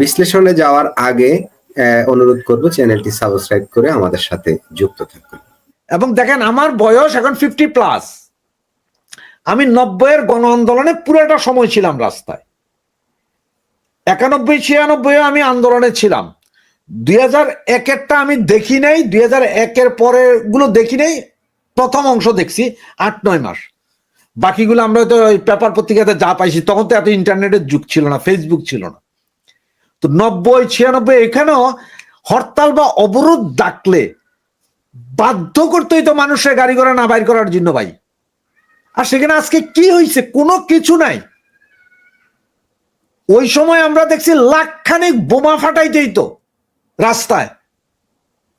বিশ্লেষণে যাওয়ার আগে অনুরোধ করব চ্যানেলটি সাবস্ক্রাইব করে আমাদের সাথে যুক্ত থাকুন। এবং দেখেন, আমার বয়স এখন ফিফটি প্লাস আমি নব্বইয়ের গণ আন্দোলনে পুরোটা সময় ছিলাম রাস্তায়। একানব্বই, ছিয়ানব্বই আমি আন্দোলনে ছিলাম। দুই হাজার একেরটা আমি দেখি নাই, দুই হাজার একের পরেরগুলো দেখি নাই, প্রথম অংশ দেখছি, আট, নয় মাস। বাকিগুলো আমরা তো পেপার পত্রিকাতে যা পাইছি, তখন তো এত ইন্টারনেটের যুগ ছিল না ফেসবুক ছিল না। তো নব্বই, ছিয়ানব্বই এখানেও হরতাল বা অবরোধ ডাকলে বাধ্য করতেই তো মানুষের গাড়ি ঘোড়া না বাইর করার জন্য ভাই। আর সেখানে আজকে কি হয়েছে কোনো কিছু নাই। ওই সময় আমরা দেখছি লাখখানিক বোমা ফাটাইতেই তো রাস্তায়।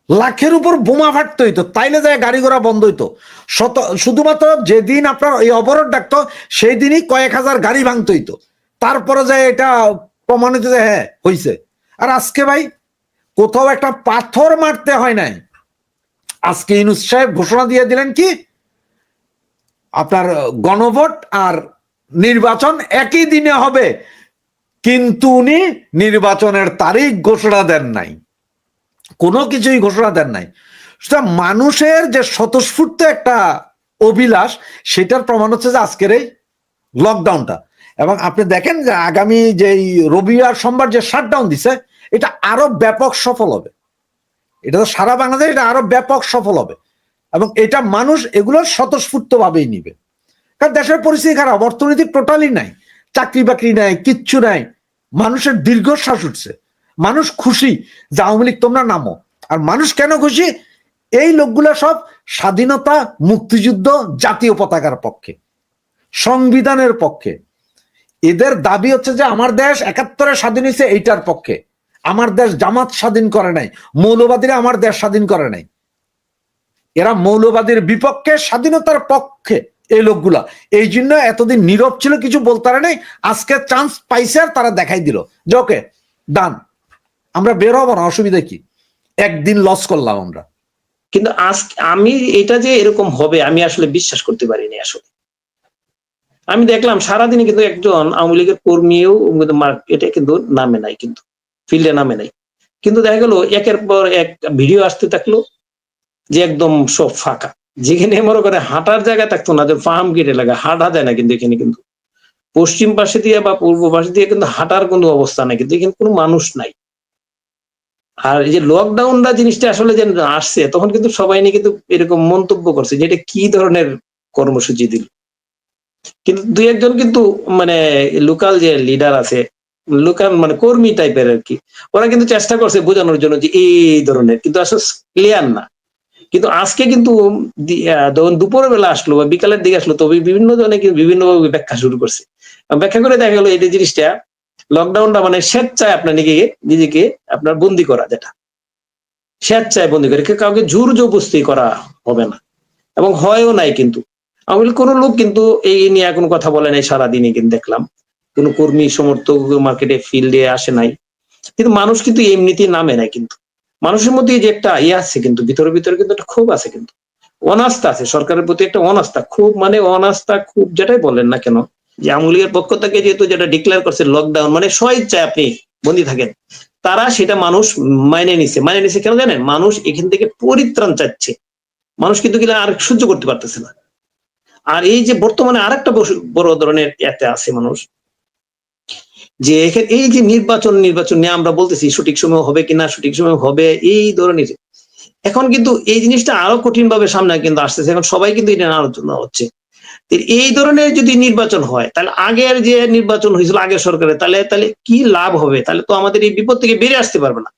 লাখের উপর বোমা ফাটতে হইতো তাইলে যায় গাড়ি ঘোড়া বন্ধ হইতো। শত, শুধুমাত্র যেদিন আপনার এই অবরোধ ডাকতো, সেই দিনই কয়েক হাজার গাড়ি ভাঙতে হইতো। তারপরে যায় এটা প্রমাণিত যে হ্যাঁ হইছে। আর আজকে ভাই কোথাও একটা পাথর মারতে হয় নাই। আজকে ইনুস সাহেব ঘোষণা দিয়ে দিলেন কি, আপনার গণভোট আর নির্বাচন একই দিনে হবে। কিন্তু উনি নির্বাচনের তারিখ ঘোষণা দেন নাই। কোনো কিছুই ঘোষণা দেন নাই। সুতরাং মানুষের যে স্বতঃস্ফূর্ত একটা অভিলাষ, সেটার প্রমাণ হচ্ছে যে আজকের এই লকডাউনটা এবং আপনি দেখেন যে আগামী যে রবিবার, সোমবার যে শাটডাউন দিছে, এটা আরও ব্যাপক সফল হবে। এটা তো সারা বাংলাদেশ এটা আরও ব্যাপক সফল হবে। এবং এটা মানুষ এগুলো স্বতঃস্ফূর্ত ভাবেই নিবে। কারণ দেশের পরিস্থিতি খারাপ, অর্থনীতি টোটালি নাই চাকরি বাকরি নাই, কিচ্ছু নাই। মানুষের দীর্ঘশ্বাস উঠছে। মানুষ খুশি যে আওয়ামী লীগ, তোমরা নামো। আর মানুষ কেন খুশি? এই লোকগুলা সব স্বাধীনতা, মুক্তিযুদ্ধ, জাতীয় পতাকার পক্ষে, সংবিধানের পক্ষে। এদের দাবি হচ্ছে যে আমার দেশ একাত্তরে স্বাধীন হয়েছে এইটার পক্ষে। আমার দেশ জামাত স্বাধীন করে নাই, মৌলবাদীরা আমার দেশ স্বাধীন করে নাই। এরা মৌলবাদীর বিপক্ষে, স্বাধীনতার পক্ষে এই লোকগুলা। এই জন্য এতদিন নীরব ছিল, কিছু বলতে পারে নাই। আজকে চান্স পাইছে আর তারা দেখাই দিল। যে ওকে ডান আমরা বের হব না, অসুবিধা কি? একদিন লস করলাম আমরা। কিন্তু আজ আমি, এটা যে এরকম হবে, আমি আসলে বিশ্বাস করতে পারিনি আসলে। আমি দেখলাম সারাদিনে কিন্তু একজন আওয়ামী লীগের কর্মীও কিন্তু মার্কেটে কিন্তু নামে নাই কিন্তু ফিল্ডে নামে নাই। কিন্তু দেখা গেল একের পর এক ভিডিও আসতে থাকল যে একদম সব ফাঁকা। যেখানে মনে করে হাঁটার জায়গা থাকতো না, যে ফার্ম গেট এলাকা হাঁটা যায় না কিন্তু এখানে কিন্তু। পশ্চিম পাশে দিয়ে বা পূর্ব পাশে দিয়ে কিন্তু হাঁটার কোনো অবস্থা নাই, কিন্তু এখানে কোনো মানুষ নাই। আর এই যে লকডাউনটা জিনিসটা আসলে যে আসছে, তখন কিন্তু সবাই নিয়ে কিন্তু এরকম মন্তব্য করছে যে এটা কি ধরনের কর্মসূচি দিল। কিন্তু দুই একজন কিন্তু মানে লোকাল যে লিডার আছে লোকাল মানে কর্মী টাইপের আর কি ওরা কিন্তু চেষ্টা করছে বোঝানোর জন্য যে এই ধরনের, কিন্তু আসলে ক্লিয়ার না। কিন্তু আজকে কিন্তু যখন দুপুরের বেলা আসলো বা বিকালের দিকে আসলো তবে বিভিন্ন জনে কিন্তু বিভিন্ন ব্যাখ্যা শুরু করছে। ব্যাখ্যা করে দেখা গেলো এই জিনিসটা লকডাউনটা মানে স্বেচ্ছায় আপনার নিজেকে নিজেকে আপনার বন্দি করা যেটা। স্বেচ্ছায় বন্দি করে, কাউকে জোর জবস্তি করা হবে না। এবং হয়ও নাই কিন্তু। বলি, কোনো লোক কিন্তু এই নিয়ে এখন কথা বলে নাই, সারাদিনই কিন্তু দেখলাম। কোনো কর্মী, সমর্থক মার্কেটে ফিল্ডে আসে নাই। কিন্তু মানুষ কিন্তু এমনিতেই নামে নাই কিন্তু। মানুষের মধ্যে যে একটা ইয়ে আছে কিন্তু, ভিতরে ভিতরে কিন্তু একটা ক্ষোভ আছে কিন্তু। অনাস্থা আছে, সরকারের প্রতি একটা অনাস্থা। খুব মানে অনাস্থা খুব যেটাই বলেন না কেন, যে আওয়ামী লীগের পক্ষ থেকে যেহেতু যেটা ডিক্লেয়ার করছে লকডাউন মানে স্বইচ্ছায় আপনি বন্দী থাকেন, তারা সেটা মানুষ মাইনে নিছে। মাইনে নিছে কেন জানেন? মানুষ এখান থেকে পরিত্রাণ চাচ্ছে। মানুষ কিন্তু আর সহ্য করতে পারতেছে না। আর এই যে বর্তমানে আরেকটা বড় ধরনের এতে আছে মানুষ, যে এখানে এই যে নির্বাচন নির্বাচন নিয়ে আমরা বলতেছি সঠিক সময় হবে কিনা, সঠিক সময় হবে, এই ধরনের এখন কিন্তু এই জিনিসটা আরও কঠিন ভাবে সামনে কিন্তু আসতেছে, এখন সবাই কিন্তু এটা আলোচনা হচ্ছে। এই ধরনের যদি নির্বাচন হয়, তাহলে আগের যে নির্বাচন হয়েছিল আগের সরকারের, তাহলে তাহলে কি লাভ হবে? তাহলে তো আমাদের এই বিপদ থেকে বেরিয়ে আসতে পারবে না।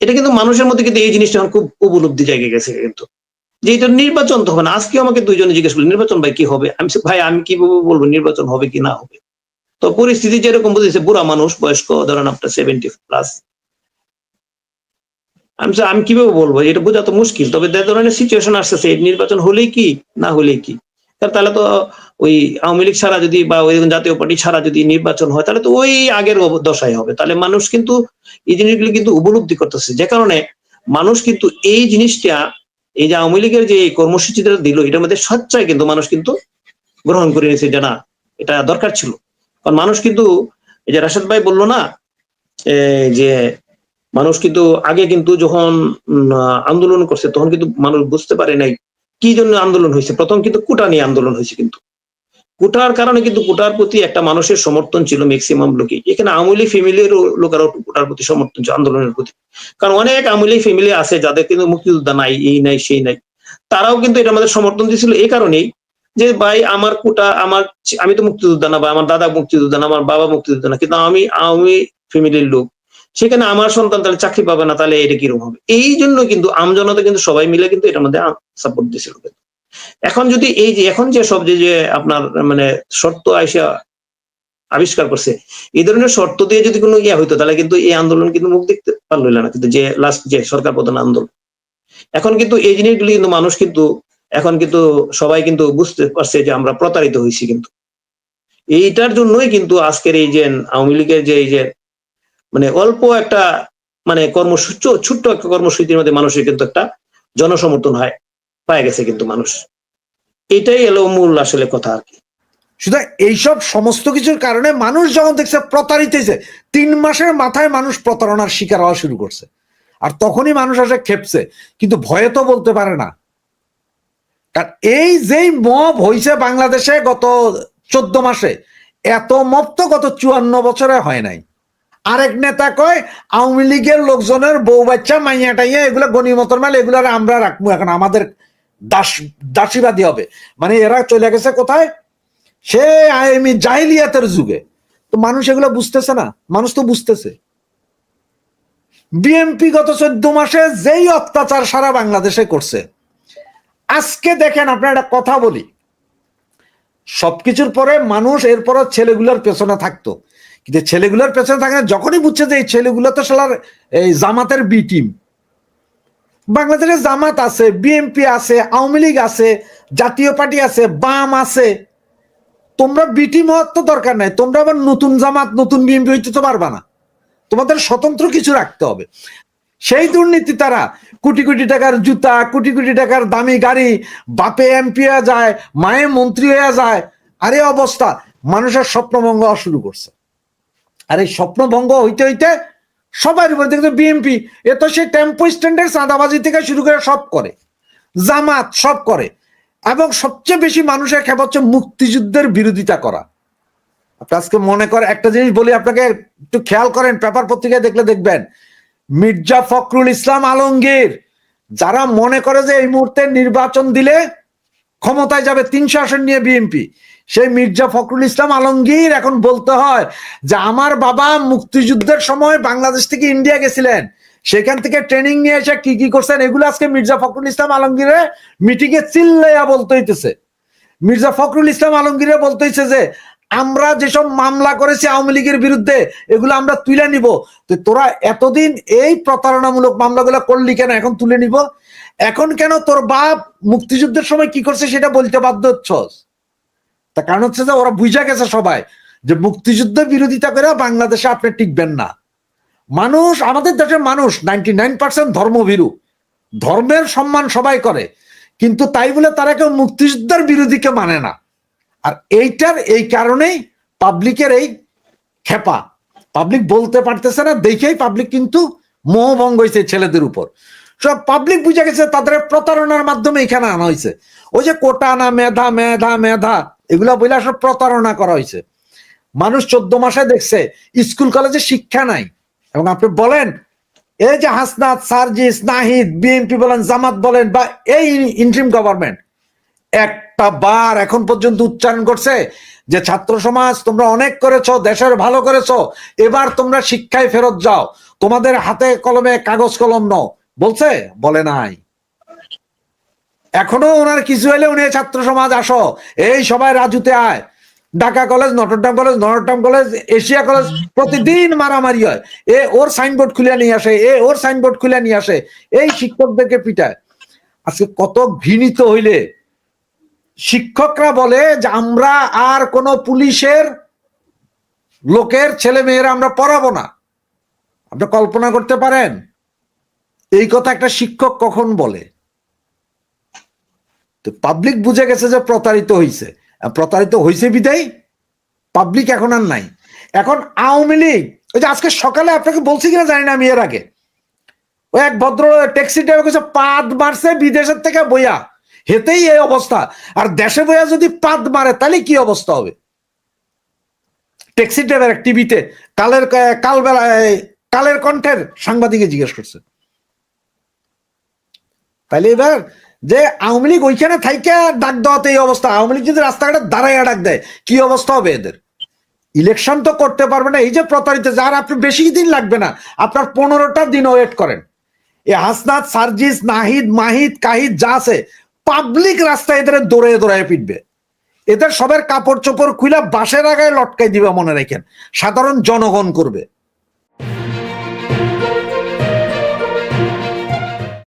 এটা কিন্তু মানুষের মধ্যে কিন্তু এই জিনিসটা এখন খুব উপলব্ধি জায়গায় গেছে কিন্তু। যে এটা নির্বাচন তো হবে না। আজকে আমাকে দুইজনে জিজ্ঞেস করল, নির্বাচন ভাই কি হবে? আমি ভাই, আমি কীভাবে বলব নির্বাচন হবে কি না হবে? তো পরিস্থিতি যেরকম বুঝেছে, বুড়া মানুষ, বয়স্ক, ধরেন আপনার সেভেন্টি প্লাস আমি আমি কীভাবে বলব? এটা বোঝা তো মুশকিল। তবে যে ধরনের সিচুয়েশন আসতেছে নির্বাচন হলেই কি, না হলেই কি? তাহলে তো ওই আওয়ামী লীগ ছাড়া যদি বা ওই জাতীয় পার্টি ছাড়া যদি নির্বাচন হয়, তাহলে তো ওই আগের দশাই হবে। তাহলে মানুষ কিন্তু এই জিনিসগুলো কিন্তু উপলব্ধি করতেছে। যে কারণে মানুষ কিন্তু এই জিনিসটা এই যে আওয়ামী লীগের যে কর্মসূচিটা দিল, এটার মধ্যে স্বচ্ছায় কিন্তু মানুষ কিন্তু গ্রহণ করে নিয়েছে, যে না, এটা দরকার ছিল। কারণ মানুষ কিন্তু, এই যে রাশেদ ভাই বলল না যে মানুষ কিন্তু আগে কিন্তু যখন আন্দোলন করছে, তখন কিন্তু মানুষ বুঝতে পারে নাই কি জন্য আন্দোলন হয়েছে। প্রথম কিন্তু কুটা নিয়ে আন্দোলন হয়েছে কিন্তু। কুটার কারণে কিন্তু কুটার প্রতি একটা মানুষের সমর্থন ছিল ম্যাক্সিমাম লোকে এখানে আমলি ফ্যামিলির লোকেরাও কুটার প্রতি সমর্থন ছিল, আন্দোলনের প্রতি। কারণ অনেক আমলি ফ্যামিলি আছে যাদের কিন্তু মুক্তিযোদ্ধা নাই, এই নাই, সেই নাই। তারাও কিন্তু এটা আমাদের সমর্থন দিয়েছিল এই কারণেই যে, ভাই, আমার কোটা, আমার আমি তো মুক্তিযোদ্ধা না, বা আমার দাদা মুক্তিযোদ্ধা না, আমার বাবা মুক্তিযোদ্ধা না, কিন্তু আমি আমি ফ্যামিলির লোক। সেখানে আমার সন্তান তাহলে চাকরি পাবে না, তাহলে এটা কীরকম হবে? এই জন্য কিন্তু আমজনতা কিন্তু সবাই মিলে কিন্তু এটার মধ্যে সাপোর্ট দিয়েছিল এখন যদি এই যে, এখন যে সব যে আপনার মানে শর্ত আইসা আবিষ্কার করছে, এই ধরনের শর্ত দিয়ে যদি কোনো ইয়া হইতো, তাহলে কিন্তু এই আন্দোলন কিন্তু মুখ দেখতে পারল না। কিন্তু যে লাস্ট যে সরকার প্রধান আন্দোলন, এখন কিন্তু এই জিনিসগুলি কিন্তু মানুষ কিন্তু, এখন কিন্তু সবাই কিন্তু বুঝতে পারছে যে আমরা প্রতারিত হয়েছি কিন্তু। এইটার জন্যই কিন্তু আজকের এই যে আওয়ামী লীগের যে, এই যে মানে অল্প একটা মানে কর্মসূচি ছোট্ট একটা কর্মসূচির মধ্যে মানুষের কিন্তু একটা জনসমর্থন হয়। পায় গেছে কিন্তু মানুষ। এটাই এলো মূল আসলে কথা আর কি। সুতরাং এইসব সমস্ত কিছুর কারণে মানুষ যখন দেখছে প্রতারিত হয়েছে, তিন মাসের মাথায় মানুষ প্রতারণার শিকার হওয়া শুরু করছে। আর তখনই মানুষ আসে খেপছে। কিন্তু ভয়ে তো বলতে পারে না। কারণ এই যেই মব হয়েছে বাংলাদেশে গত চোদ্দ মাসে, এত মব তো গত চুয়ান্ন বছরে হয় নাই। আরেক নেতা কয়, আওয়ামী লীগের লোকজনের বউ বাচ্চা মাইয়া টাইয়া এগুলো গণিমতর মাল এগুলো আমরা রাখব। এখন আমাদের দাস, দাসীবাদী হবে। মানে এরা চলে গেছে কোথায়? সে আইএমই জাহিলিয়াতের যুগে। তো মানুষ এগুলো বুঝতেছে না। মানুষ তো বুঝতেছে। বিএমপি গত চোদ্দ মাসে যেই অত্যাচার সারা বাংলাদেশে করছে। আজকে দেখেন, আপনার একটা কথা বলি। সবকিছুর পরে মানুষ এরপর ছেলেগুলোর পেছনে থাকতো। কিন্তু ছেলেগুলোর পেছনে থাকে যখনই বুঝছে যে এই ছেলেগুলো তো সালার এই জামাতের বি টিম বাংলাদেশে জামাত আছে বিএমপি আছে, আওয়ামী লীগ আছে, জাতীয় পার্টি আছে, বাম আছে। তোমরা বিটি মত তো দরকার নাই, তোমরা আবার নতুন জামাত, নতুন বিএমপি হইতে তো পারবা না। তোমাদের স্বতন্ত্র কিছু রাখতে হবে। সেই দুর্নীতি তারা কোটি কোটি টাকার জুতা, কোটি কোটি টাকার দামি গাড়ি, বাপে এমপি হয়ে যায়, মায়ে মন্ত্রী হয়ে যায়, আরে অবস্থা। মানুষের স্বপ্নভঙ্গ শুরু করছে। আর এই স্বপ্নভঙ্গ হইতে হইতে সবার উপরে দেখতে বিএমপি এ তো সে টেম্পো স্ট্যান্ডের চাঁদাবাজি থেকে শুরু করে সব করে। জামাত সব করে। এবং সবচেয়ে বেশি মানুষের খেপ হচ্ছে মুক্তিযুদ্ধের বিরোধিতা করা। আপনি আজকে মনে করে একটা জিনিস বলি আপনাকে, একটু খেয়াল করেন, পেপার পত্রিকায় দেখলে দেখবেন, মির্জা ফখরুল ইসলাম আলমগীর, যারা মনে করে যে এই মুহূর্তে নির্বাচন দিলে ক্ষমতায় যাবে, তিনশো আসন নিয়ে বিএনপি সেই মির্জা ফখরুল ইসলাম আলমগীর এখন বলতে হয় যে, আমার বাবা মুক্তিযুদ্ধের সময় বাংলাদেশ থেকে ইন্ডিয়া গেছিলেন। সেখান থেকে ট্রেনিং নিয়ে এসে কি কি করছেন? এগুলো আজকে মির্জা ফখরুল ইসলাম আলমগীরে মিটিং এ চিল্লাইয়া বলতে হইতেছে। মির্জা ফখরুল ইসলাম আলমগীরে বলতে হইছে যে, আমরা যেসব মামলা করেছি আওয়ামী লীগের বিরুদ্ধে, এগুলো আমরা তুলে নিব। তো তোরা এতদিন এই প্রতারণামূলক মামলাগুলো করলি কেন? এখন তুলে নিব। এখন কেন তোর বাপ মুক্তিযুদ্ধের সময় কি করছে সেটা বলতে বাধ্য হচ্ছস? তা কারণ হচ্ছে যে ওরা বুঝা গেছে সবাই যে মুক্তিযুদ্ধ বিরোধিতা করে বাংলাদেশে আপনি টিকবেন না। মানুষ, আমাদের দেশের মানুষ নাইনটি নাইন পার্সেন্ট ধর্মভীরু। ধর্মের সম্মান সবাই করে। কিন্তু তাই বলে তারা কেউ মুক্তিযুদ্ধের বিরোধীকে মানে না। আর এইটার এই কারণেই পাবলিকের এই খেপা। পাবলিক বলতে পারতেছে না, দেখেই পাবলিক কিন্তু মোহভঙ্গ হয়েছে ছেলেদের উপর। সব পাবলিক বুঝে গেছে, তাদের প্রতারণার মাধ্যমে এখানে আনা হয়েছে। ওই যে কোটা না, মেধা মেধা মেধা, এগুলা বলে সব প্রতারণা করা হয়েছে। মানুষ চোদ্দ মাসে দেখছে, স্কুল কলেজে শিক্ষা নাই। এবং আপনি বলেন, এই যে হাসনাত, সার্জিস, নাহিদ বিএনপি বলেন, জামাত বলেন, বা এই ইন্ট্রিম গভর্নমেন্ট একটা বার এখন পর্যন্ত উচ্চারণ করছে যে, ছাত্র সমাজ, তোমরা অনেক করেছ, দেশের ভালো করেছ, এবার তোমরা শিক্ষায় ফেরত যাও। তোমাদের হাতে কলমে কাগজ কলম নাও। বলছে? বলে নাই। এখনও ওনার কিছু হলে উনি ছাত্র সমাজ, আসো। এই সবাই রাজুতে আয়। Dhaka college, Notre Dame college Notre Dame college, Asia college প্রতিদিন মারামারি হয়। এ ওর সাইনবোর্ড খুলে নিয়ে আসে, এ ওর সাইনবোর্ড খুলে নিয়ে আসে, এই শিক্ষকদেরকে পিটায়। আজকে কত ঘৃণিত হইলে। শিক্ষকরা বলে যে আমরা আর কোন পুলিশের লোকের ছেলে মেয়েরা আমরা পড়াবো না। আপনি কল্পনা করতে পারেন? এই কথা একটা শিক্ষক কখন বলে? তো পাবলিক বুঝে গেছে যে প্রতারিত হয়েছে প্রতারিত হয়েছে বিদায় পাবলিক এখন আর নাই। এখন আওয়ামী লীগ, ওই যে আজকে সকালে আপনাকে বলছি কিনা জানি না আমি এর আগে। ওই এক ভদ্র ট্যাক্সি ড্রাইভার কাছে পাদ মারছে বিদেশের থেকে বইয়া। হেতেই এই অবস্থা। আর দেশে বইয়া যদি পাদ মারে, তাহলে কি অবস্থা হবে? ট্যাক্সি ড্রাইভার এক টিভিতে কালের কাল বেলা কালের কণ্ঠের সাংবাদিকে জিজ্ঞেস করছে। তাইলে এবার যে আওয়ামী লীগ ওইখানে থাইকা ডাক দেওয়াতে এই অবস্থা। আওয়ামী লীগ যদি রাস্তাঘাটে দাঁড়াইয়া ডাক দেয়, কি অবস্থা হবে এদের? ইলেকশন তো করতে পারবে না, এই যে প্রতারিত, যার আপনি বেশি দিন লাগবে না, আপনার পনেরোটা দিন ওয়েট করেন। এই হাসনাত, সার্জিস, নাহিদ মাহিদ কাহিদ, যা আছে পাবলিক রাস্তায় এদের দৌড়ে দৌড়ায় পিটবে। এদের সবের কাপড় চোপড় খুলে বাসের আগায় লটকাই দিবে মনে রাখেন। সাধারণ জনগণ করবে।